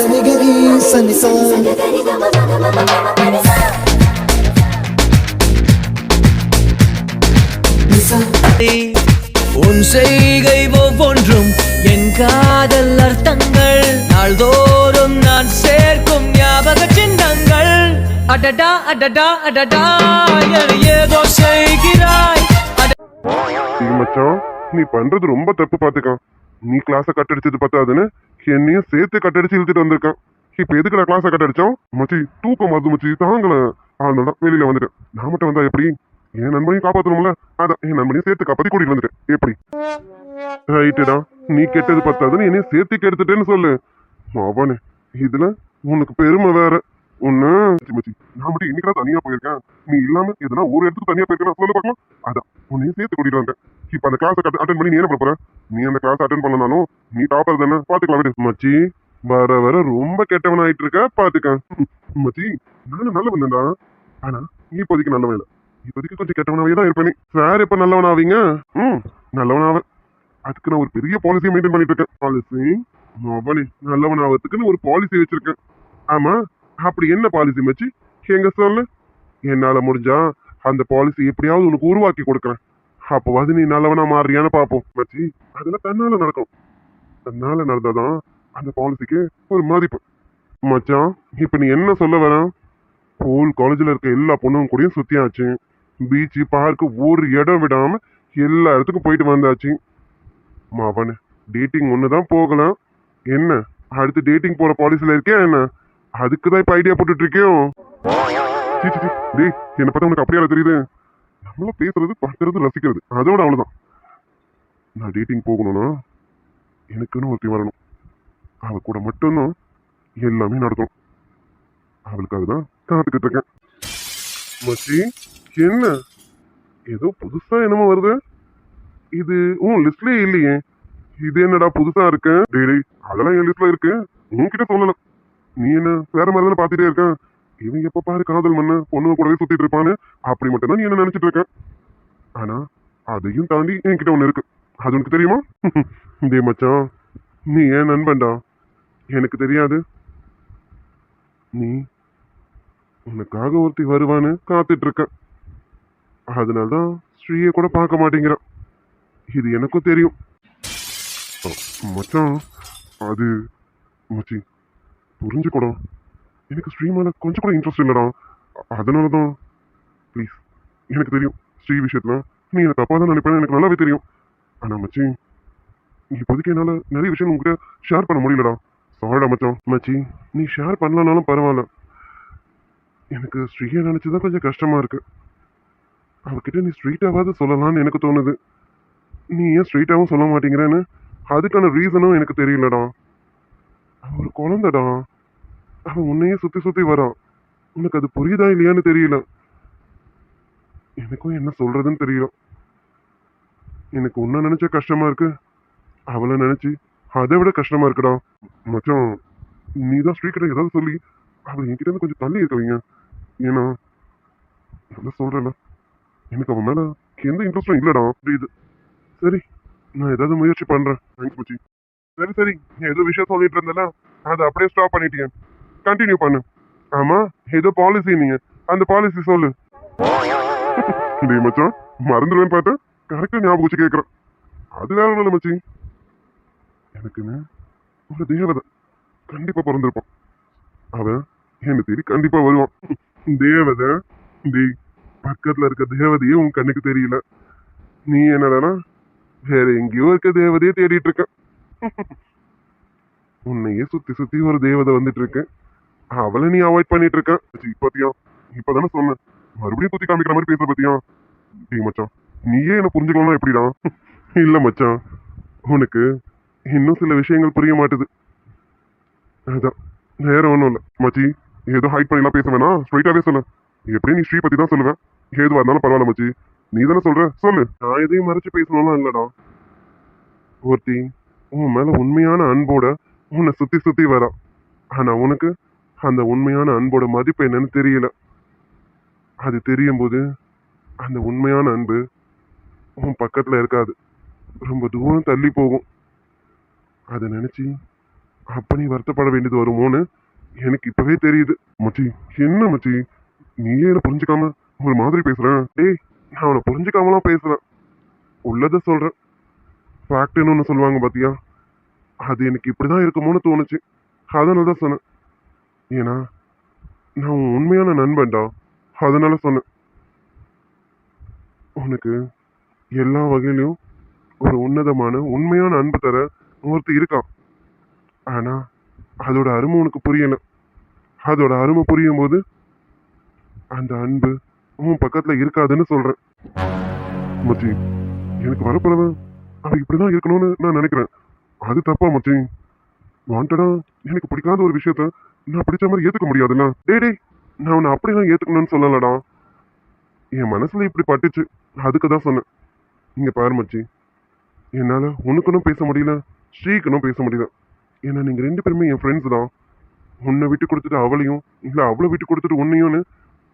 సనిగరి సనిసా నిసా உன் செய்கை ஒவ்வொன்றும் என் காதல் அர்த்தங்கள் நாள்தோறும் நான் சேர்க்கும் ஞாபக சின்னங்கள் அடடா அடடா அடடா என ஏதோ செய்கிறாய் அட- டேய் மச்சான் நீ பண்றது ரொம்ப தப்பு பாத்துக்கான் நீ கிளாஸ கட்டடிச்சது பத்தாதுன்னு என்னையும் சேர்த்து கட்டடிச்சு இழுத்துட்டு வந்திருக்கான். இப்போ எதுக்குடா கிளாஸை கட்டடிச்சோம்? மச்சி தூக்கம் வருது மச்சி தாங்கல. அதனால வெளியில வந்துட்டேன். நான் மட்டும் வந்தா எப்படி? என் நண்பனையும் காப்பாற்றணும்ல அதான் என் நண்பனையும் சேர்த்து காப்பாற்றி கூட்டிட்டு வந்துட்டேன். எப்படி? ரைட்டுடா நீ கெட்டது பத்தாதுன்னு என்னையும் சேர்த்து கெடுத்துட்டேன்னு சொல்லு. அவனே இதுல உனக்கு பெருமை வேற. ஒன்று மச்சி நான் மட்டும் இன்னைக்கு தனியா போயிருக்கேன். நீ இல்லாம எதனா ஒரு இடத்துக்கு தனியா போயிருக்கேன் சொல்லு பார்க்கலாம். அதான் உன்னையும் சேர்த்து கூட்டிட்டு வந்தேன். இப்ப அந்த கிளாஸ் அட்டன் பண்ணி நீ என்ன பண்ண போற? நீ அந்த கிளாஸ் அட்டன் பண்ணனாலும் நீ டாப்பர் தானே? பாத்துக்கலாம் விடு. மச்சி வர வர ரொம்ப கெட்டவன் ஆயிட்டு இருக்க பாத்துக்க. மச்சி நானும் நல்ல தான்டா ஆனா நீ இப்போதைக்கு நல்லவன் இல்ல. இப்போதைக்கு கொஞ்சம் கெட்டவனாவே தான் இருப்பேன். சார் எப்ப நல்லவன் ஆவீங்க ம் நல்லவன் ஆவ அதுக்கு நான் ஒரு பெரிய பாலிசியை மெயின்டைன் பண்ணிட்டு இருக்கேன். பாலிசி அவனே நல்லவன் ஆவதுக்குன்னு ஒரு பாலிசி வச்சிருக்கேன். ஆமா அப்படி என்ன பாலிசி மச்சி? எங்க சொல்லு என்னால முடிஞ்சா அந்த பாலிசி எப்படியாவது உனக்கு உருவாக்கி கொடுக்குறேன். அப்போவாது நீ நல்லவனா மாறியான்னு பார்ப்போம் மச்சி அதெல்லாம் தன்னால நடக்கும். தன்னால நடந்தாதான் அந்த பாலிசிக்கு ஒரு மதிப்பு. மச்சான் இப்போ நீ என்ன சொல்ல வர? ஸ்கூல் காலேஜில் இருக்க எல்லா பொண்ணுங்க கூடயும் சுற்றியாச்சு பீச்சு பார்க்கு ஒரு இடம் விடாமல் எல்லா இடத்துக்கும் போயிட்டு வந்தாச்சு. மவனே டேட்டிங் ஒன்று தான் போகலாம். என்ன அடுத்து டேட்டிங் போகிற பாலிசியில் இருக்கே என்ன? அதுக்கு தான் இப்போ ஐடியா போட்டுட்டு சீ, டேய் பார்த்தா உனக்கு அப்படியே தெரியுது? நம்மள பேசுறது பார்க்கறது ரசிக்கிறது. அதோட அவ்வளோதான் நான் டேட்டிங் போகணும்னா எனக்குன்னு ஒருத்தி வரணும். அவ கூட மட்டும்தான் எல்லாமே நடத்தணும். அவளுக்காக தான் காத்துக்கிட்டு இருக்கேன். மச்சி என்ன? ஏதோ புதுசா என்னமோ வருது. இது உன் லிஸ்ட்லயே இல்லையே. இது என்னடா புதுசா இருக்கு? டெய்லி டேய், அதெல்லாம் என் லிஸ்ட்ல இருக்கு. உன்கிட்ட சொல்லல. நீ என்ன வேற மாதிரி தானே பாத்துட்டே இருக்க? இவன் எப்ப பாரு காதல் மண்ணு பொண்ணுங்க கூடவே சுத்திட்டு இருப்பான்னு. அப்படி மட்டும் தான் நீ என்ன நினைச்சிட்டு இருக்க? ஆனா அதையும் தாண்டி என்கிட்ட ஒண்ணு இருக்கு. அது உனக்கு தெரியுமா? இதே மச்சான் நீ ஏன் நண்பன்டா? எனக்கு தெரியாது. நீ உனக்காக ஒருத்தி வருவான்னு காத்துட்டு இருக்க. அதனால்தான் ஸ்ரீயை கூட பார்க்க மாட்டேங்கிறான். இது எனக்கும் தெரியும். மச்சான் அது மச்சி புரிஞ்சுக்கூடும் எனக்கு ஸ்ரீ கொஞ்சம் கூட இன்ட்ரெஸ்ட் இல்லைடா. அதனால தான் ப்ளீஸ் எனக்கு தெரியும். ஸ்ரீ விஷயத்தில் நீ எனக்கு தப்பாக தான் நினைப்பேன்னு எனக்கு நல்லாவே தெரியும். ஆனால் மச்சி இப்போதைக்கு என்னால் நிறைய விஷயம் உங்ககிட்ட ஷேர் பண்ண முடியலடா. சாரிடா மச்சான். மச்சி நீ ஷேர் பண்ணலனாலும் பரவாயில்ல. எனக்கு ஸ்ரீயை நினைச்சுதான் கொஞ்சம் கஷ்டமாக இருக்குது அவகிட்ட நீ ஸ்ட்ரீட்டாவது சொல்லலாம்னு எனக்கு தோணுது. நீ ஏன் ஸ்ட்ரீட்டாகவும் சொல்ல மாட்டேங்கிறேன்னு அதுக்கான ரீசனும் எனக்கு தெரியலடா. ஒரு குழந்தைடா. அவன் உன்னையே சுத்தி சுத்தி வரான். உனக்கு அது புரியுதா இல்லையான்னு தெரியல. எனக்கும் என்ன சொல்றதுன்னு தெரியல. எனக்கு உன்னை நினைச்சா கஷ்டமா இருக்கு. அவளை நினைச்சு அதை விட கஷ்டமா இருக்குடா. மச்சம் நீ தான் ஸ்ரீகிட்ட ஏதாவது சொல்லி அவள் என்கிட்ட கொஞ்சம் தள்ளி இருக்கவங்க ஏன்னா நல்லா சொல்றேன்ல. எனக்கு அவன் மேல எந்த இன்ட்ரெஸ்டும் இல்லடா. புரியுது சரி நான் ஏதாவது முயற்சி பண்றேன். தேங்க்ஸ் மச்சி சரி சரி. நீ ஏதோ விஷயம் சொல்லிட்டு இருந்தேன்னா அதை அப்படியே ஸ்டாப் பண்ணிட்டேன் கண்டினியூ பண்ணு. ஆமா ஏதோ பாலிசி நீங்க. அந்த பாலிசி சொல்லு. டேய் மச்சான் மறந்துடுவேன்னு பார்த்தேன் கரெக்டா ஞாபகம் வச்சு கேட்கறேன் அது வேற ஒண்ணும் மச்சி. எனக்குன்னு ஒரு தேவதை கண்டிப்பா பிறந்திருப்பான். அவன் என்னை தேடி கண்டிப்பா வருவான். தேவதை டேய் பக்கத்துல இருக்க தேவதையே உன் கண்ணுக்கு தெரியல. நீ என்னடானா வேற எங்கேயோ இருக்க தேவதையே தேடிட்டு இருக்க. உன்னையே சுத்தி சுத்தி ஒரு தேவதை வந்துட்டு இருக்கேன் அவளை நீ அவாய்ட் பண்ணிட்டு இருக்க ச்சீ, பாத்தியா? இப்பதானே சொன்னேன். மறுபடியும் குத்தி காமிக்கிற மாதிரி பேசுற பாத்தியா? டேய் மச்சான் நீயே என்ன புரிஞ்சுக்கணும்னா எப்படிடா? இல்ல மச்சான் உனக்கு இன்னும் சில விஷயங்கள் புரிய மாட்டுது. அதான் வேற ஒன்றும் இல்லை. மச்சி ஏதோ ஹைட் பண்ணிலாம் பேச வேணாம். ஸ்ட்ரைட்டாவே சொல்லு. எப்படி நீ ஸ்ரீ பத்தி தான் சொல்லுவேன் ஏதுவா இருந்தாலும் பரவாயில்ல மச்சி. நீ தானே சொல்ற? சொல்லு. நான் எதையும் மறைச்சு பேசணும்லாம் இல்லடா. ஒருத்தி உன் மேல உண்மையான அன்போட உன்னை சுத்தி சுத்தி வரா. ஆனா உனக்கு அந்த உண்மையான அன்போட மதிப்பு என்னன்னு தெரியல. அது தெரியும் போது அந்த உண்மையான அன்பு உன் பக்கத்தில் இருக்காது. ரொம்ப தூரம் தள்ளி போகும். அதை நினச்சி அப்ப வருத்தப்பட வேண்டியது வருமோன்னு எனக்கு இப்போவே தெரியுது. மச்சி என்ன மச்சி? நீயே என்ன புரிஞ்சுக்காம ஒரு மாதிரி பேசுகிறேன் டேய் நான் அவனை புரிஞ்சுக்காமலாம் பேசுகிறேன் உள்ளதை சொல்கிறேன் ஃபேக்ட்னு ஒன்று சொல்லுவாங்க பார்த்தியா அது எனக்கு இப்படி தான் இருக்குமோன்னு தோணுச்சு. அதனால தான் சொன்னேன். ஏன்னா நான் உன் உண்மையான நண்பன்டா. அதனால சொன்னேன். உனக்கு எல்லா வகையிலையும் ஒரு உன்னதமான உண்மையான அன்பு தர ஒருத்தர் இருக்கான். ஆனால் அதோட அருமை உனக்கு புரியலை. அதோட அருமை புரியும் போது அந்த அன்பு உன் பக்கத்தில் இருக்காதுன்னு சொல்கிறேன் மச்சி எனக்கு வரப்போறவன் இப்படி தான் இருக்கணும்னு நான் நினைக்கிறேன். அது தப்பா மச்சி. வாண்டடா எனக்கு பிடிக்காத ஒரு விஷயத்த நான் பிடிச்ச மாதிரி ஏத்துக்க முடியாதுல்ல? டேய் நான் உன்னை அப்படிலாம் ஏத்துக்கணும்னு சொல்லலடா. என் மனசுல இப்படி பட்டுச்சு. அதுக்கு தான் சொன்னேன். இங்க பாரு மச்சி. என்னால உனக்குன்னு பேச முடியல ஸ்ரீக்குன்னு பேச முடியல. ஏன்னா நீங்க ரெண்டு பேருமே என் ஃப்ரெண்ட்ஸ் தான். உன்னை விட்டு கொடுத்துட்டு அவளையும் இல்லை அவளை விட்டு கொடுத்துட்டு உன்னையும்னு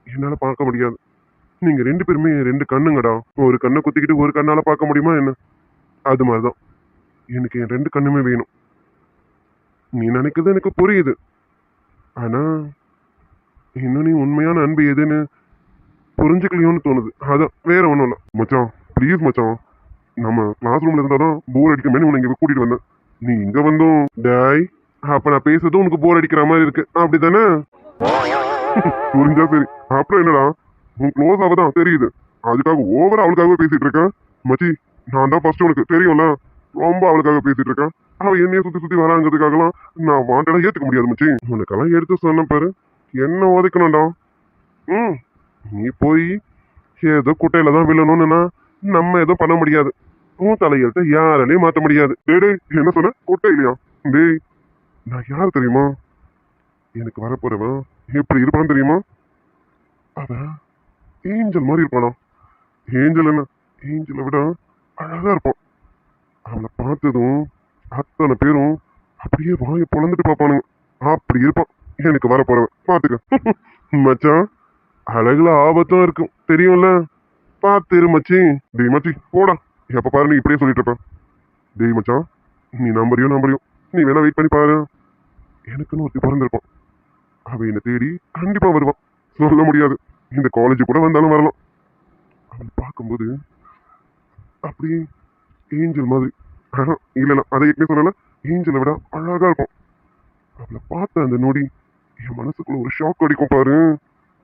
என்னால் பார்க்க முடியாது. நீங்கள் ரெண்டு பேருமே ரெண்டு கண்ணுங்கடா. ஒரு கண்ணை குத்திக்கிட்டு ஒரு கண்ணால் பார்க்க முடியுமா என்ன? அது மாதிரி தான் எனக்கு என் ரெண்டு கண்ணுமே வேணும். நீ நினைக்கிறது எனக்கு புரியுது. ஆனால் இன்னும் நீ உண்மையான அன்பு எதுன்னு புரிஞ்சுக்கலையோன்னு தோணுது. அதான் வேற ஒன்றும் இல்லை. மச்சான் ப்ளீஸ் மச்சான். நம்ம கிளாஸ் ரூமில் இருந்தால் தான் போர் மாதிரி உன்னை இங்கே கூட்டிகிட்டு வந்தேன். நீ இங்கே வந்தோம் டாய் அப்போ நான் பேசுறதும் உனக்கு போர் அடிக்கிற மாதிரி இருக்கு. அப்படிதானே புரிஞ்சா சரி. அப்புறம் என்னடா? உன் க்ளோஸ் ஆகதான் தெரியுது. அதுக்காக ஓவரா அவளுக்காகவே பேசிட்டு இருக்கேன். மச்சி நான் தான் ஃபர்ஸ்ட் உனக்கு தெரியும்ல? ரொம்ப அவளுக்காக பேசிட்டு இருக்கேன். அவ என்னைய சுத்தி சுத்தி வராங்கிறதுக்காகலாம் நான் வாண்டடா ஏத்துக்க முடியாது மச்சி. உனக்கெல்லாம் எடுத்து சொன்ன பாரு. என்ன உதைக்கணும்டா ம். நீ போய் ஏதோ குட்டையில தான் விழணும்னுனா நம்ம எதுவும் பண்ண முடியாது. உன் தலையெழுத்த யாராலையும் மாற்ற முடியாது. டேடே என்ன சொன்ன? குட்டை இல்லையா டேய் நான் யார் தெரியுமா? எனக்கு வரப்போறவன் எப்படி இருப்பான்னு தெரியுமா? அவன் ஏஞ்சல் மாதிரி இருப்பானா? ஏஞ்சல் என்ன? ஏஞ்சலை விட அழகா இருப்பான். அவளை பார்த்ததும் அத்தனை பேரும் அப்படியே வாயை பொழந்துட்டு பார்ப்பானுங்க. அப்படி இருப்பான். எனக்கு வர போறவன் பார்த்துக்க. மச்சான் அழகுல ஆபத்தும் இருக்கும். தெரியும்ல? பார்த்துரு மச்சி. டேய் மச்சி போடா. எப்போ பாரு நீ இப்படியே சொல்லிட்டு இருப்ப. டேய் மச்சான் நீ நம்பரையும் நம்பரையும் நீ வேணா வெயிட் பண்ணி பாரு. எனக்குன்னு ஒருத்தி பிறந்திருப்பான். அவன் என்னை தேடி கண்டிப்பாக வருவான். சொல்ல முடியாது. இந்த காலேஜ் கூட வந்தாலும் வரலாம். அவன் பார்க்கும்போது அப்படியே ஏஞ்சல் மாதிரி. ஆனா இல்லைண்ணா அதை ஏற்கனவே சொல்லல. ஏஞ்சலை விட அழகா இருக்கும். அவளை பார்த்த அந்த நொடி என் மனசுக்குள்ள ஒரு ஷாக் அடிக்கும் பாரு.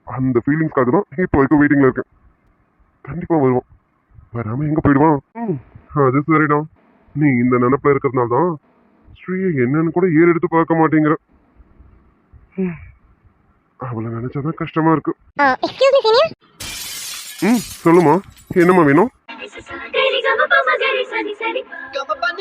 அந்த ஃபீலிங்ஸ்க்காக தான் இப்போ வரைக்கும் வெயிட்டிங்ல இருக்கேன். கண்டிப்பா வருவான். வராம எங்க போயிடுவான்? அது சரிடா. நீ இந்த நினப்புல இருக்கிறதுனால தான் ஸ்ரீயை என்னன்னு கூட ஏறு எடுத்து பார்க்க மாட்டேங்கிற. அவளை நினைச்சாதான் கஷ்டமா இருக்கு. எக்ஸ்கியூஸ் மீ சீனியர் ம் சொல்லுமா என்னம்மா வேணும்?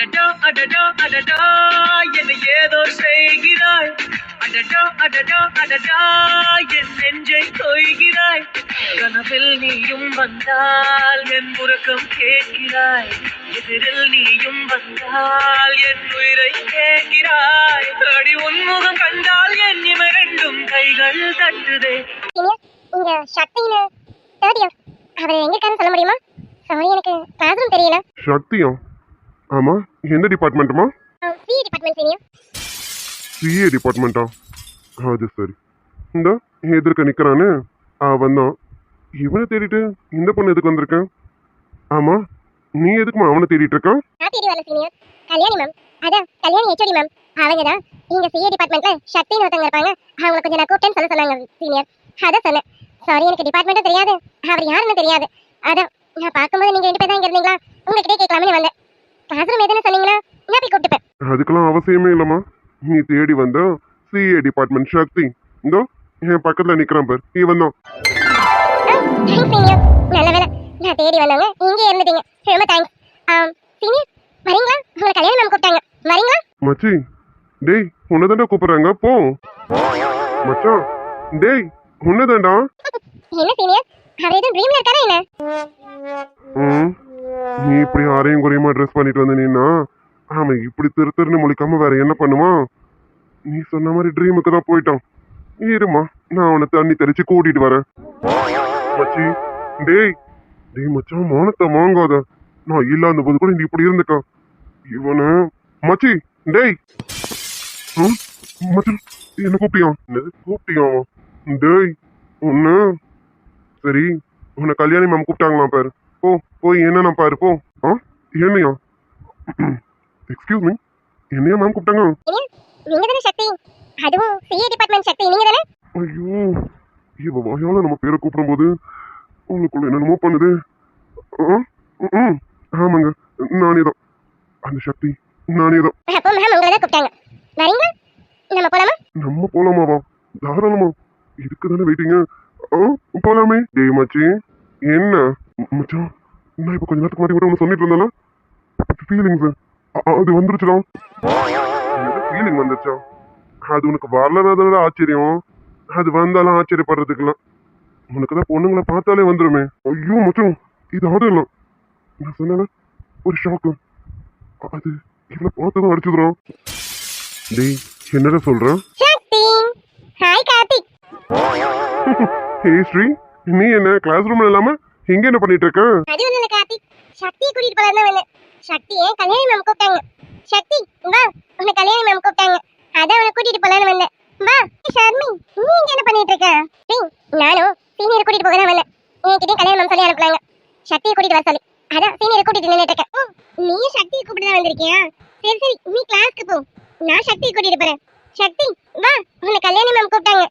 அடடா அடடா அடடா என்னை ஏதோ செய்கிறாய். அடடா அடடா அடடா என் நெஞ்சை கொய்கிறாய். கனவில் நீயும் வந்தால் என் உறக்கம் கேட்கிறாய். எதிரில் நீயும் வந்தால் என் உயிரை கேட்கிறாய். அடி உன்முகம் கண்டால் என் இமை ரெண்டும் கைகள் தட்டுதே. தேர்ட் இயர் அவர் எங்க இருக்காருன்னு சொல்ல முடியுமா? சாரி எனக்கு கிளாஸ் ரூம் தெரியல. சக்தியா? ஆமா? எந்த டிபார்ட்மெண்ட்டுமா சி டிபார்ட்மெண்ட் சீனியர் சிஏ டிபார்ட்மெண்ட்டா அது சரி. இந்த எதிர்க்க நிக்கிறானே? அவன் தான் இவனை தேடிட்டு இந்த பொண்ணு எதுக்கு வந்திருக்கேன் ஆமா நீ எதுக்குமா அவனை தேடிட்டு இருக்கான் நான் தேடி வரல சீனியர் கல்யாணி மேம் அதான் கல்யாணி ஹெச்ஓடி மேம் அவங்க தான் இங்க சிஏ டிபார்ட்மெண்ட்ல சக்தின்னு ஒருத்தவங்க இருப்பாங்க. அவங்களை கொஞ்சம் நான் கூப்பிட்டேன்னு சொல்ல சொன்னாங்க சீனியர் அதான் சொன்னேன். சாரி எனக்கு டிபார்ட்மெண்ட்டும் தெரியாது. அவர் யாருன்னு தெரியாது. அதான் நான் பார்க்கும்போது நீங்க ரெண்டு பேர் தான் இங்க இருந்தீங்களா? உங்ககிட்டே கேட்கலாம்னு வந்தேன். கிளாஸ் ரூம் எதுன்னு சொன்னீங்களா? நான் போய் கூப்பிட்டுப்பேன். அதுக்கெல்லாம் அவசியமே இல்லம்மா. நீ தேடி வந்த சிஏ டிபார்ட்மெண்ட் சக்தி. இந்தோ என் பக்கத்துல நிக்கிறான் பார். இவன் தான். நல்ல வேலை நான் தேடி வந்தவங்க இங்கே இருந்துட்டீங்க. ரொம்ப தேங்க்ஸ் சீனியர் வரீங்களா? உங்களை கல்யாணம் மேம் கூப்பிட்டாங்க. வரீங்களா? மச்சி டேய் உன்னதாண்டா கூப்பிடுறாங்க. போ. மச்சான் டேய் உன்னதாண்டா என்ன சீனியர் அவர் எதுவும் ட்ரீம்ல இருக்காரா என்ன? ம்? நீ இப்படி ஆரையும் குறையுமா ட்ரெஸ் பண்ணிட்டு வந்து நின்னா அவன் இப்படி திரு திருன்னு முழிக்காம வேற என்ன பண்ணுவான் நீ சொன்ன மாதிரி ட்ரீமுக்கு தான் போயிட்டான். இருமா நான் அவனை தண்ணி தெளிச்சு கூட்டிட்டு வரேன். மச்சி டேய் டேய் மச்சான் மானத்தை வாங்காத. நான் இல்லாத போது கூட நீ இப்படி இருந்துக்கா. இவனு மச்சி டேய். ம், மச்சி என்ன கூப்பிட்டியா என்னது கூப்பிட்டியா டேய் ஒண்ணு சரி உன்னை கல்யாணி மேம் கூப்பிட்டாங்களாம் பாரு. போ போய் என்னன்னா பாரு போ. ஆ? என்னையா? எக்ஸ்கியூஸ் மீ என்னையா மேம் கூப்பிட்டாங்க? நீங்க தானே சக்தி? அதுவும் சிஏ டிபார்ட்மெண்ட் சக்தி நீங்க தானே ஐயோ இவ வாயால நம்ம பேரை கூப்பிடும்போது உங்களுக்குள்ள என்னென்னமோ பண்ணுது. ஆமாங்க நானே தான் அந்த சக்தி நானே தான் அப்போ மேம் உங்களை தான் கூப்பிட்டாங்க. வரீங்களா? நம்ம போலாமா? நம்ம போலாமாவா? தாராளமா. இதுக்கு தானே வெயிட்டிங்க போலாமே. மச்சி என்ன? மச்சான் நான் இப்போ கொஞ்ச நேரத்துக்கு முன்னாடி கூட சொல்லிட்டு இருந்தேன்ல? ஃபீலிங்ஸ் அது வந்துருச்சுடா. ஃபீலிங் வந்துருச்சா? அது உனக்கு வரலனாதோட ஆச்சரியம். அது வந்தாலும் ஆச்சரியப்படுறதுக்குலாம் உனக்கு தான் பொண்ணுங்களை பார்த்தாலே வந்துருமே. ஐயோ மச்சான் இது இல்லை நான் சொன்னேன்ல ஒரு ஷாக்கு அது இவ்வளோ பார்த்ததும் அடிச்சுதுறான் டேய் என்னடா சொல்கிறேன் சக்தி ஹாய் கார்த்திக் ஹே ஸ்ரீ நீ என்ன கிளாஸ் ரூம்ல இல்லாம இங்க என்ன பண்ணிட்டு இருக்க? அது ஒண்ணு இல்ல கார்த்திக் சக்தியை கூட்டிட்டு போறதா தான் வந்தேன். சக்தியை கல்யாணி மேம் கூப்பிட்டாங்க. சக்தி வா. உன்னை கல்யாணி மேம் கூப்பிட்டாங்க அதான் உன்னை கூட்டிட்டு போலான்னு வந்தேன் வா ஷர்மி நீ இங்க என்ன பண்ணிட்டு இருக்க டேய், நானும் சீனியர் கூட்டிட்டு போக தான் வந்தேன் என்கிட்ட கல்யாணி மேம் சொல்லி அனுப்புனாங்க சக்தியை கூட்டிட்டு வர சொல்லி அதான் சீனியர் கூட்டிட்டு நின்னுட்டு இருக்கேன் ஓ, நீயும் சக்தியை கூப்பிட்டு தான் வந்திருக்கியா சரி சரி நீ கிளாஸ்க்கு போ நான் சக்தியை கூட்டிட்டு போறேன் சக்தி வா உன்னை கல்யாணி மேம் கூப்பிட்டாங்க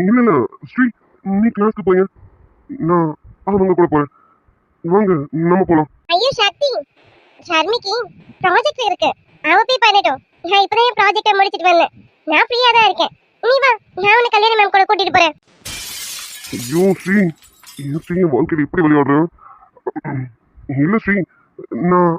இல்ல இல்ல ஸ்ரீ நீ கிளாஸ்க்கு போய் நான் அவங்க கூட போறேன் வாங்க நம்ம போலாம் ஐயோ சக்தி ஷர்மிக்கு ப்ராஜெக்ட் இருக்கு. அவ போய் பண்ணட்டும். நான் இப்பதான் என் ப்ராஜெக்டை முடிச்சிட்டு வந்தேன். நான் ஃப்ரீயா தான் இருக்கேன். நீ வா நான் உன்னை கல்யாணம் மேம் கூட கூட்டிட்டு போறேன். ஐயோ ஸ்ரீ. ஏன் ஸ்ரீ என் வாழ்க்கையில இப்படி விளையாடுறேன் இல்ல ஸ்ரீ நான்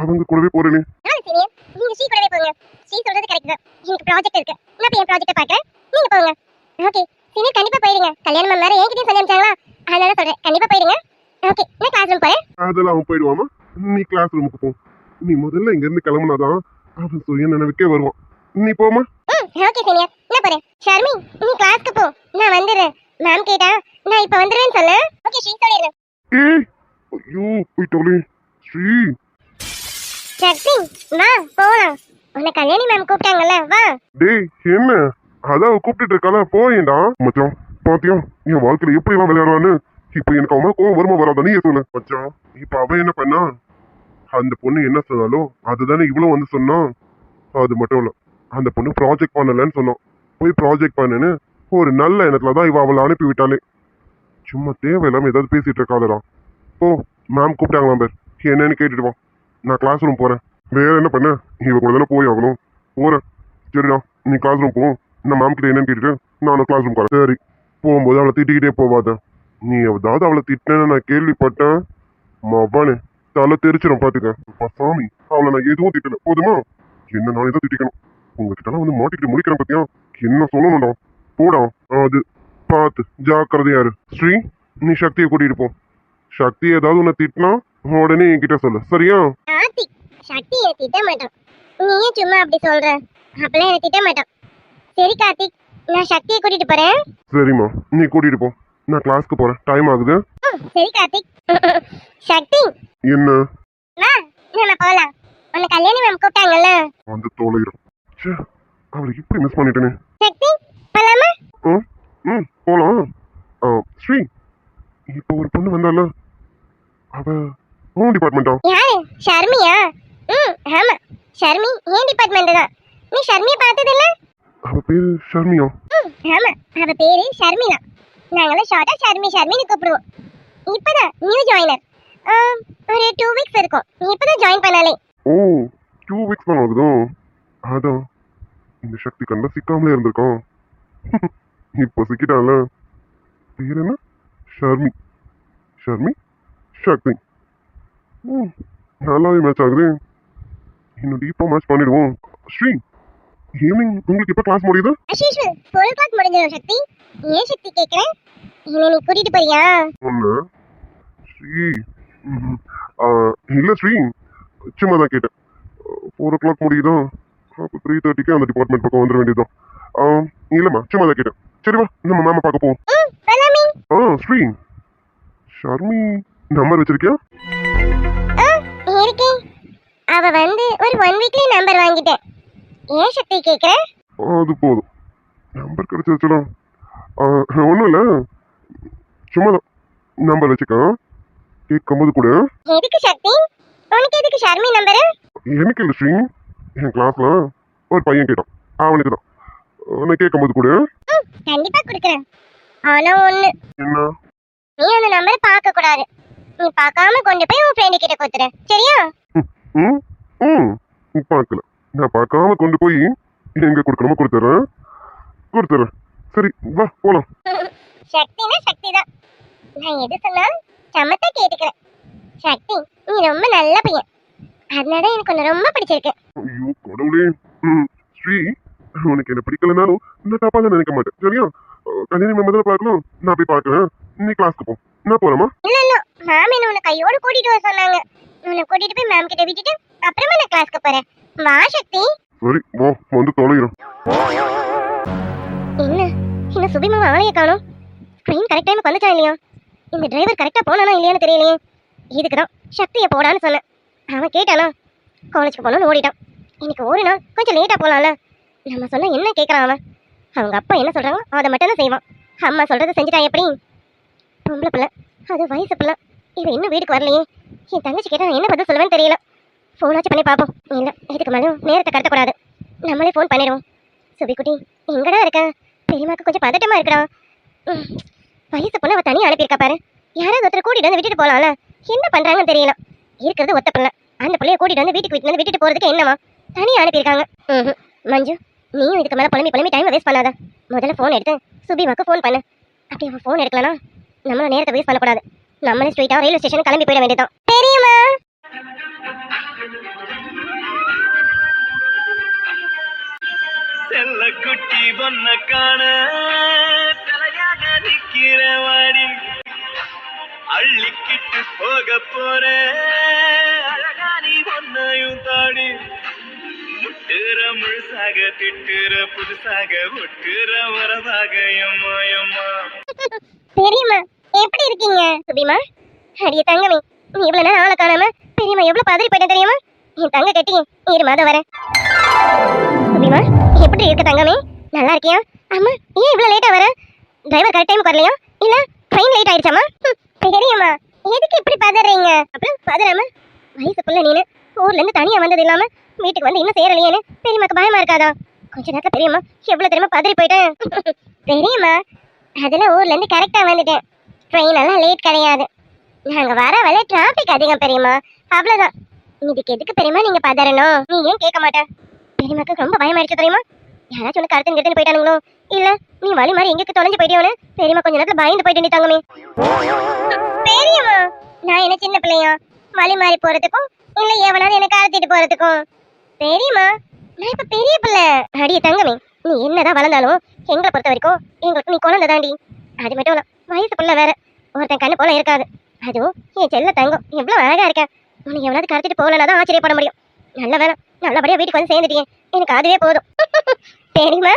அவங்க கூடவே போறேனே. நீங்க ஸ்ரீ கூடவே போங்க. ஸ்ரீ சொல்றது கரெக்ட் தான். எனக்கு ப்ராஜெக்ட் இருக்கு. நான் போய் என் ப்ராஜெக்ட்டை பார்க்கறேன். நீங்க போங்க. ஓகே சீனியர் கண்டிப்பா போயிடுங்க. கல்யாணம் மேம் வேற என்கிட்டயும் சொல்லி அனுப்பிச்சாங்களா? அதனால சொல்றேன். கண்டிப்பா போயிடுங்க. ஓகே நான் கிளாஸ் ரூம் போறேன். அதெல்லாம் அவன் போயிடுவாமா? நீ கிளாஸ் ரூமுக்கு போ. நீ முதல்ல இங்க இருந்து கிளம்புனாதான் அவன் சுய நினைவுக்கே வருவான். நீ போமா ஓகே சீனியர் நான் போறேன் ஷர்மி நீ கிளாஸ்க்கு போ. நான் வந்துடுறேன். மேம் கேட்டா நான் இப்ப வந்துடுறேன்னு சொல்லு ஓகே ஸ்ரீ சொல்லிடுறேன் ஏய் ஐயோ போயிட்டோலே ஸ்ரீ சக்தி வா போலாம். உன்னை கல்யாணி மேம் கூப்பிட்டாங்கல்ல வா. டேய் என்ன? அதான் கூப்பிட்டு இருக்காள? போயேண்டா மச்சான் பாத்தியா? என் வாழ்க்கையில எப்படி எல்லாம் விளையாடுவான்னு? இப்ப எனக்கு அவன் கோவம் வருமா வராதா? நீ சொல்லு மச்சான் இப்ப அவன் என்ன பண்ணா அந்த பொண்ணு என்ன சொன்னாலும் அதுதானே இவ்வளோ வந்து சொன்னா? அது மட்டும் இல்லை அந்த பொண்ணு ப்ராஜெக்ட் பண்ணலன்னு சொன்னான். போய் ப்ராஜெக்ட் பண்ணுன்னு ஒரு நல்ல எண்ணத்துல தான் இவ அவளை அனுப்பி விட்டாலே. சும்மா தேவையில்லாமல் ஏதாவது பேசிகிட்டு இருக்காதடா. ஓ மேம் கூப்பிட்டாங்க பேர். என்னன்னு கேட்டுட்டு வா. நான் கிளாஸ் ரூம் போகிறேன் வேற என்ன பண்ண? இவ கூட தானே போய் ஆகணும். போகிறேன் சரிடா நீ கிளாஸ் ரூம் போ. நான் மேம் கிட்ட என்னன்னு கேட்டுட்டு நானும் கிளாஸ் ரூம் போகிறேன் சரி போகும்போது அவளை திட்டிக்கிட்டே போவாத. நீ ஏதாவது அவளை திட்டினேன்னு நான் கேள்விப்பட்டேன். மவனே. தலை தெரிச்சிடும் பாத்துக்க. அப்பா சாமி அவளை நான் எதுவும் திட்டல. போதுமா? என்ன நான் எதை திட்டிக்கணும்? உங்ககிட்ட வந்து மாட்டிக்கிட்டு முடிக்கிறேன் பாத்தியா? என்ன சொல்லணும்டா? போடா. அது பார்த்து ஜாக்கிரதையா இரு. ஸ்ரீ நீ சக்தியை கூட்டிட்டு போ. சக்தி ஏதாவது உன்னை திட்டினா உடனே என்கிட்ட சொல்லு. சரியா? சக்தி திட்ட மாட்டான். நீ ஏன் சும்மா அப்படி சொல்ற? அப்பெல்லாம் என்னை திட்ட மாட்டான். சரி கார்த்திக் நான் சக்தியை கூட்டிட்டு போறேன். சரிம்மா நீ கூட்டிட்டு போ. நான் கிளாஸ்க்கு போறேன். டைம் ஆகுது. சரி கார்த்திக் சக்தி என்ன? நம்ம போலாம். உன்னை கல்யாணி மேம் கூப்பிட்டாங்கல்ல. வந்து தொலைகிறோம் ச்சே இப்படி மிஸ் பண்ணிட்டேனே. சக்தி போலாமா? ஆ ம் போலாம். ஆ ஸ்ரீ இப்போ ஒரு பொண்ணு வந்தால அவ உன் டிபார்ட்மெண்ட்டா யாரு? ஷர்மியா? ம் ஆமா. ஷர்மி ஏன் டிபார்ட்மெண்ட் தான்? நீ ஷர்மியை பார்த்தது இல்ல அவ பேரு ஷர்மியா? ம் ஆமா. அவ பேரு ஷர்மினா. நாங்களாம் ஷார்ட்டா ஷர்மி ஷர்மின்னு கூப்பிடுவோம். இப்பதான் நியூ ஜாயினர் ஒரு டூ வீக்ஸ் இருக்கும். இப்பதான் ஜாயின் பண்ணாலே. ஓ டூ வீக்ஸ் தான் ஆகுதோ அதான். இந்த சக்தி கண்ட சிக்காமலே இருந்திருக்கோம் இப்போ சிக்கிட்டான்ல. பேர் என்ன? ஷர்மி. ஷர்மி? சக்தி. ம் நல்லாவே மேட்ச் ஆகுது. இன்னும் டீப்பாக மேட்ச் பண்ணிடுவோம். ஸ்ரீ ஈவினிங் உங்களுக்கு எப்போ கிளாஸ் முடியுது? அஷீஷ்வல் ஃபோர் கிளாக் முடிஞ்சிடும் சக்தி. ஏன் சக்தி கேட்குறேன் என்ன நீ கூட்டிட்டு போறியா? ஒன்று ஸ்ரீ இல்ல ஸ்ரீ சும்மா தான் கேட்டேன். ஃபோர் ஓ கிளாக் முடியுதா? அப்போ த்ரீ தேர்ட்டிக்கு அந்த டிபார்ட்மெண்ட் பக்கம் வந்துட வேண்டியதுதான். ஆ, இல்லைம்மா சும்மா தான் கேட்டேன். சரிவா நம்ம மேம பார்க்க போவோம். ஆ ஸ்ரீ. ஷர்மி நம்பர் வச்சிருக்கியா? அவ வந்து ஒரு ஒன் வீக்லயே நம்பர் வாங்கிட்டேன். ஏன் சக்தி கேக்குற? ஆ, அது போதும். நம்பர் கிடைச்சிருச்சுலாம் ஒன்றும் இல்லை. சும்மா தான் நம்பர் வச்சுக்க. கேட்கும்போது கூட எதுக்கு சக்தி? உனக்கு எதுக்கு ஷர்மி நம்பரு? எனக்கு இல்லை ஸ்ரீ என் கிளாஸ்ல ஒரு பையன் கேட்டான். அவனுக்கு தான். நான் கேட்கும்போது கூட கண்டிப்பா கொடுக்குறேன். ஆனா ஒண்ணு என்ன? நீ அந்த நம்பரை பார்க்க கூடாது. நீ பார்க்காம கொண்டு போய் உன் ஃப்ரெண்டு கிட்ட கொடுத்துரு. சரியா? ம் ம் பார்க்கல. நான் பார்க்காம கொண்டு போய் எங்க கொடுக்கணுமோ கொடுத்துட்றேன் கொடுத்துட்றேன் சரி வா போலாம். சக்தினா சக்தி தான் நான் எது சொன்னாலும் சமத்தா கேட்டுக்கிறேன். சக்தி நீ ரொம்ப நல்ல பையன். அதனால எனக்கு உன்னை ரொம்ப பிடிச்சிருக்கு. ஐயோ கடவுளே. ஸ்ரீ உனக்கு என்ன பிடிக்கலனாலும் நான் தப்பாக நினைக்க மாட்டேன். சரியா? கல்யாணி முதல்ல பார்க்கலாம் நான் போய் பார்க்குறேன். நீ கிளாஸ்க்கு போ. நான் போறேம்மா. இல்ல இல்ல. மேம் என்ன உன்னை கையோட கூட்டிட்டு வர சொன்னாங்க. உன்னை கூட்டிட்டு போய் மேம் கிட்ட விட்டுட்டு அப்புறமா நான் கிளாஸ்க்கு போறேன். வா சக்தி. சரி வா வந்து தொலைகிறேன் என்ன? இன்னும் சுபிமா ஆளைய காணும்? ட்ரெயின் கரெக்ட் டைமுக்கு வந்துச்சா இல்லையா? இந்த டிரைவர் கரெக்டாக போனானா இல்லையான்னு தெரியலையே. இதுக்கு தான் சக்தியை போடான்னு சொன்னேன். அவன் கேட்டானா காலேஜுக்கு போகணும்னு ஓடிட்டான். இன்னைக்கு ஒரு நாள் கொஞ்சம் லேட்டாக போகலாம்ல நம்ம சொன்னால் என்ன கேட்குறான் அவன்? அவங்க அப்பா என்ன சொல்கிறாங்களோ அதை மட்டும் தான் செய்வான். அம்மா சொல்கிறத செஞ்சுட்டான் எப்படி? பொம்பளை பிள்ளை அது வயசு பிள்ளை. இவன் இன்னும் வீட்டுக்கு வரலையே. என் தங்கச்சி கேட்டால் நான் என்ன பதில் சொல்லுவேன்னு தெரியல. ஃபோனாச்சும் பண்ணி பார்ப்போம். இல்லை இதுக்கு மேலும் நேரத்தை கடத்தக்கூடாது. நம்மளே ஃபோன் பண்ணிடுவோம். சுபிக்குட்டி எங்கடா இருக்க? பெரியமாக்கு கொஞ்சம் பதட்டமாக இருக்கிறான் ம், வயசு பொண்ணு அவ தனியா அனுப்பியிருக்கா பாரு. யாராவது ஒருத்தர் கூட்டிட்டு வந்து விட்டுட்டு போகலாம்ல என்ன பண்றாங்கன்னு தெரியல. இருக்கிறது ஒத்த பிள்ளை. அந்த பிள்ளைய கூட்டிட்டு வந்து வீட்டுக்கு வீட்டுல வந்து விட்டுட்டு போறதுக்கு என்னவா? தனியா அனுப்பியிருக்காங்க. ம்ஹும். மஞ்சு நீயும் இதுக்கு மேல புலம்பி புலம்பி டைம் வேஸ்ட் பண்ணாத. முதல்ல ஃபோன் எடுத்து சுபிமாக்கு ஃபோன் பண்ணு. அப்படி அவன் ஃபோன் எடுக்கலனா நம்மள நேரத்தை வேஸ்ட் பண்ணக்கூடாது. நம்மளே ஸ்ட்ரெயிட்டா ரயில்வே ஸ்டேஷன் கிளம்பி போயிட வேண்டியதான் தெரியுமா? செல்ல குட்டி பொண்ண காண. தலையாக வாடி அள்ளிக்கிட்டு போக போற. அழகானி ஒன்னையும் தாடி. முட்டுற முழுசாக திட்டுற புதுசாக ஒட்டுற வரவாக எம்மா எம்மா. பெரியம்மா எப்படி இருக்கீங்க? சுபிமா அடிய தங்கமே நீ இவ்வளவு நேரம் ஆளை காணாம பெரியம்மா எவ்வளவு பதறி போயிட்டேன் தெரியுமா? என் தங்க கட்டி இரு மாதம் வரேன். சுபிமா எப்படி இருக்க தங்கமே? நல்லா இருக்கியா? அம்மா ஏன் இவ்வளவு லேட்டா வர? டிரைவர் கரெக்ட் டைம் வரலையா? இல்ல ட்ரெயின் லேட் ஆயிடுச்சாமா தெரியுமா பெரியம்மா எதுக்கு இப்படி பதறீங்க? அப்புறம் பதறாம வயசு புள்ள நீனு ஊர்ல இருந்து தனியா வந்தது இல்லாம வீட்டுக்கு வந்து இன்னும் சேரலையேன்னு பெரியம்மாக்கு பயமா இருக்காதா? கொஞ்ச நேரத்துல பெரியம்மா எவ்வளவு தெரியுமா பதறி போயிட்டேன் பெரியம்மா அதெல்லாம் ஊர்ல இருந்து கரெக்டா வந்துட்டேன். ட்ரெயின் எல்லாம் லேட் கிடையாது. நாங்க வர வர டிராபிக் அதிகம் பெரியம்மா. அவ்வளவுதான். இதுக்கு எதுக்கு பெரியம்மா நீங்க பதறணும்? நீ ஏன் கேட்க மாட்டேன் பெரியம்மாக்கு ரொம்ப பயமாயிடுச்சு தெரியுமா? யாராச்சும் உனக்கு அடுத்து கிட்ட போயிட்டானுங்களோ? இல்ல நீ வழி மாதிரி எங்களுக்கு தொலைஞ்சு போயிட்டியோன்னு? பெரியம்மா கொஞ்ச நேரத்துல பயந்து போயிட்டு நீ தங்கமே பெரியம்மா நான் என்ன சின்ன பிள்ளையா? வழி மாறி போறதுக்கும் இல்ல எவனாவது எனக்கு அழைச்சிட்டு போறதுக்கும். பெரியம்மா நான் இப்ப பெரிய பிள்ளை. அடியே தங்கமே நீ என்னதான் வளர்ந்தாலும் எங்களை பொறுத்த வரைக்கும் எங்களுக்கு நீ குழந்தை தாண்டி அது மட்டும் இல்ல வயசு புள்ள வேற. ஒருத்தன் கண்ணு போல இருக்காது. அதுவும் என் செல்ல தங்கம் எவ்வளவு அழகா இருக்க. உனக்கு எவ்வளவு கடத்திட்டு போகலன்னா தான் ஆச்சரியப்பட முடியும். நல்ல வேலை நல்லபடியா வீட்டுக்கு வந்து சேர்ந்துட்டீங்க எனக்கு அதுவே போதும். தெரியுமா?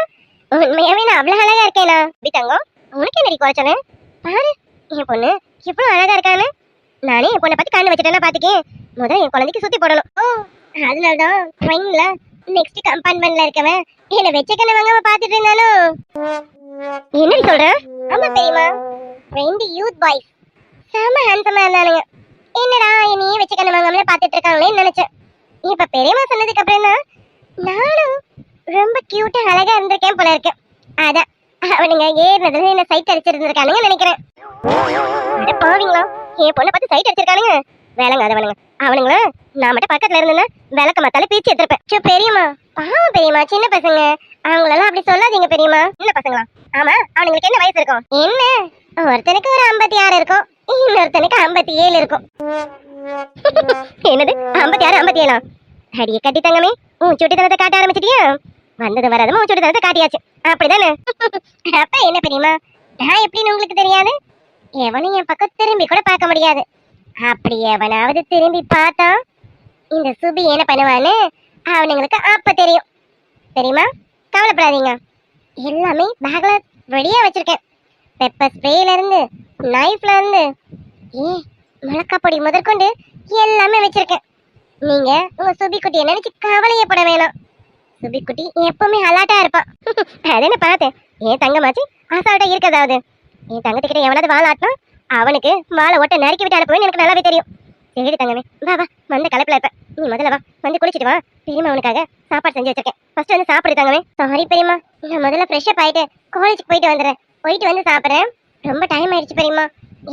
உண்மையாவே நான் அவ்வளவு அழகா இருக்கேனா? அப்படி தங்கம் உனக்கு என்னடி குறைச்சனே பாரு என் பொண்ணு எவ்வளவு அழகா இருக்கானு நானே என் பொண்ணை பத்தி கண்ணு வச்சுட்டேன்னா பாத்துக்கே முதல்ல என் குழந்தைக்கு சுத்தி போடணும். ஓ அதனாலதான் ஃபைன்ல நெக்ஸ்ட் கம்பார்ட்மெண்ட்ல இருக்கவன் என்ன வெச்ச கண்ணை வாங்காம பாத்துட்டு இருந்தானோ? என்னடி சொல்ற? ஆமா தெரியுமா? ரெண்டு யூத் பாய்ஸ் செம ஹேண்ட்ஸமா இருந்தானுங்க. என்னடா என்னையே வெச்ச கண்ணை வாங்காமலே பாத்துட்டு இருக்காங்களேன்னு நினைச்சேன். இப்ப பெரியம்மா சொன்னதுக்கு அப்புறம் தான் நானும் ரொம்ப கியூட்டா அழகா இருந்திருக்கேன் போல இருக்கு. அதான் அவனுங்க ஏறினதுல என்ன சைட் அடிச்சிருந்திருக்கானுங்க நினைக்கிறேன். அட போவீங்களா என் பொண்ணை பார்த்து சைட் அடிச்சிருக்கானுங்க. வேலைங்க அதவனுங்க அவனுங்கள நான் மட்டும் பக்கத்துல இருந்தேன்னா விளக்க மத்தால பீச்சு எடுத்திருப்பேன். சோ பெரியம்மா. பாவம் பெரியம்மா சின்ன பசங்க. அவங்களெல்லாம் அப்படி சொல்லாதீங்க பெரியம்மா. சின்ன பசங்களா? ஆமா அவனுங்களுக்கு என்ன வயசு இருக்கும்? என்ன? ஒருத்தனுக்கு ஒரு ஐம்பத்தி ஆறு இருக்கும். இன்னொருத்தனுக்கு ஐம்பத்தி ஏழு இருக்கும். என்னது? ஐம்பத்தி ஆறு ஐம்பத்தி ஏழா அடிய கட்டி தங்கமே உன் சுட்டித்தனத்தை காட்ட ஆரம்பிச்சிட்டியா? வந்தது வராதமா உன் சுட்டித்தனத்தை காட்டியாச்சு. அப்படிதானே? அப்ப என்ன பெரியம்மா? நான் எப்படின்னு உங்களுக்கு தெரியாது? எவனும் என் பக்கம் திரும்பி கூட பார்க்க முடியாது. அப்படி எவனாவது திரும்பி பார்த்தா இந்த சுபி என்ன பண்ணுவான்னு அவனுங்களுக்கு அப்ப தெரியும். தெரியுமா கவலைப்படாதீங்க. எல்லாமே பேக்ல ரெடியா வச்சிருக்கேன். பெப்பர் ஸ்ப்ரேல இருந்து நைஃப்ல இருந்து ஏ மிளகாய் பொடி முதற்கொண்டு எல்லாமே வச்சிருக்கேன். நீங்க உங்க சுபி குட்டியை நினைச்சு கவலையப்பட பட வேணாம். சுபி குட்டி எப்பவுமே அலாட்டா இருப்பான் அதென்ன பார்த்தேன். ஏன் தங்கமாச்சு ஆசாட்டா இருக்கதாவது என் தங்கத்துக்கிட்ட எவ்வளவு வாழ ஆட்டினா அவனுக்கு வாழை ஒட்ட நறுக்கி விட்டு அனுப்புவேன்னு எனக்கு நல்லாவே தெரியும். சரி தங்கமே வா வா வந்த கலப்பில் இருப்பேன் நீ முதல்ல வா வந்து குளிச்சிட்டு வா. பெரியம்மா உனக்காக சாப்பாடு செஞ்சு வச்சிருக்கேன். ஃபர்ஸ்ட் வந்து சாப்பிடு தங்கமே. சாரி பெரியம்மா நான் முதல்ல ஃப்ரெஷ்ஷப் ஆயிட்டு காலேஜுக்கு போயிட்டு வந்துடுறேன். போயிட்டு வந்து சாப்பிட்றேன். ரொம்ப டைம் ஆயிடுச்சு பெரியம்மா.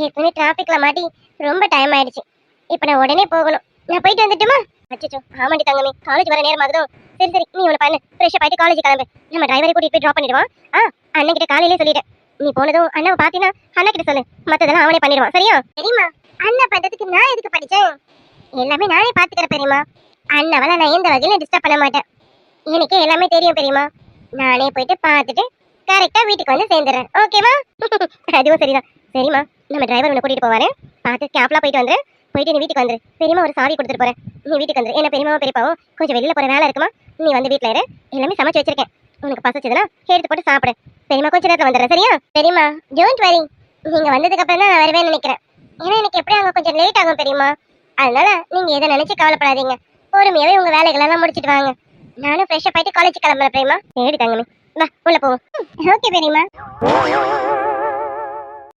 ஏற்கனவே டிராஃபிக்கில் மாட்டி ரொம்ப டைம் ஆயிடுச்சு. இப்போ நான் உடனே போகணும். நான் போயிட்டு வந்துட்டுமா? அச்சோ ஆமாண்டி தங்கமே காலேஜ் வர நேரம் ஆகுதோ? சரி சரி நீ ஒன்று பண்ணு. ஃப்ரெஷ்ஷப் ஆயிட்டு காலேஜ் கிளம்பு. நம்ம டிரைவரை கூட்டிட்டு போய் ட்ராப் பண்ணிடுவான் ஆ அண்ணன் கிட்ட காலையிலே சொல்லிட்டேன். நீ போனதும் அண்ணாவை பார்த்தீங்கன்னா அண்ணா கிட்ட சொல்லு. மத்ததெல்லாம் அவனே பண்ணிடுவான். சரியா? சரிம்மா அண்ணா பண்றதுக்கு நான் எதுக்கு படிச்சேன்? எல்லாமே நானே பாத்துக்கிறேன் பெரியம்மா. அண்ணாவெல்லாம் நான் எந்த வகையிலும் டிஸ்டர்ப் பண்ண மாட்டேன். எனக்கே எல்லாமே தெரியும் பெரியம்மா. நானே போயிட்டு பார்த்துட்டு கரெக்டா வீட்டுக்கு வந்து சேர்ந்துடுறேன். ஓகேவா அதுவும் சரிதான். சரிம்மா நம்ம டிரைவர் உன்னை கூட்டிட்டு போவாரு. பார்த்து கேப்லாம் போயிட்டு வந்துரு. போயிட்டு நீ வீட்டுக்கு வந்துரு. பெரியமா ஒரு சாவி கொடுத்துட்டு போறேன். நீ வீட்டுக்கு வந்துரு. என்ன பெரியமாவும் பெரியப்பாவும் கொஞ்சம் வெளியில் போகிற வேலை இருக்குமா? நீ வந்து வீட்டில் இரு. எல்லாமே சமைச்சு வச்சிருக்கேன். உனக்கு பசிச்சதுன்னா எடுத்து போட்டு சாப்பிடு. பெரியமா கொஞ்ச நேரத்தில் வந்துடுறேன். சரியா? பெரியமா டோன்ட் வரி நீங்கள் வந்ததுக்கு அப்புறம் தான் நான் வருவேன்னு நினைக்கிறேன். ஏன்னா எனக்கு எப்படி அங்கே கொஞ்சம் லேட் ஆகும் தெரியுமா அதனால நீங்க எதை நினச்சி கவலைப்படாதீங்க. பொறுமையாகவே உங்க வேலைகளெல்லாம் முடிச்சிட்டு வாங்க. நானும் ஃப்ரெஷ்ஷப் போயிட்டு காலேஜ் கிளம்புறேன் பெரியம்மா. சரி தங்கமே வா உள்ளே போவோம். ஓகே பெரியமா